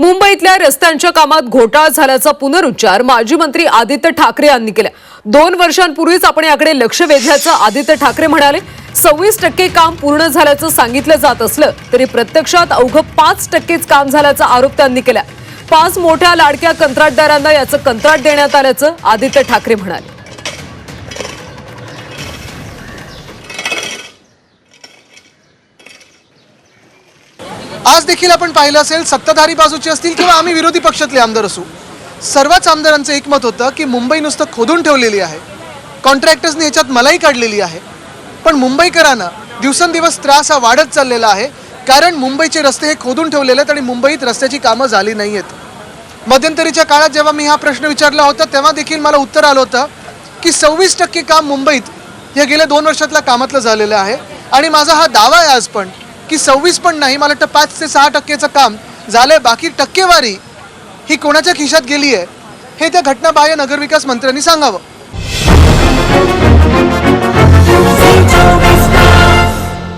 मुंबईतल्या रस्त्यांच्या कामात घोटाळा झाल्याचा पुनरुच्चार माजी मंत्री आदित्य ठाकरे यांनी केला. दोन वर्षांपूर्वीच आपण याकडे लक्ष वेधल्याचं आदित्य ठाकरे म्हणाले सव्वीस टक्के काम पूर्ण झाल्याचं सांगितलं जात असलं तरी प्रत्यक्षात अवघं पाच टक्केच काम झाल्याचा आरोप त्यांनी केला. पाच मोठ्या लाडक्या कंत्राटदारांना याचं कंत्राट देण्यात आल्याचं आदित्य ठाकरे म्हणाले. आज देखील आपण पाहिलं असेल सत्ताधारी बाजूचे असतील किंवा आम्ही विरोधी पक्षातले आमदार असू. सर्वच आमदारांचं एकमत होतं की मुंबई नुसतं खोदून ठेवलेली आहे. कॉन्ट्रॅक्टर्सने याच्यात मलाही काढलेली आहे. पण मुंबईकरांना दिवसेंदिवस त्रास हा वाढत चाललेला आहे. कारण मुंबईचे रस्ते हे खोदून ठेवलेले आहेत आणि मुंबईत रस्त्याची कामं झाली नाही आहेत. मध्यंतरीच्या काळात जेव्हा मी हा प्रश्न विचारला होता तेव्हा देखील मला उत्तर आलं होतं की सव्वीस टक्के काम मुंबईत या गेल्या दोन वर्षातल्या कामातलं झालेलं आहे. आणि माझा हा दावा आहे आज पण. की सव्वीस पण नाही मला वाटतं पाच ते सहा टक्केचं काम झालं आहे बाकी टक्केवारी ही कोणाच्या खिशात गेली आहे हे त्या घटनाबाह्य नगरविकास मंत्र्यांनी सांगावं.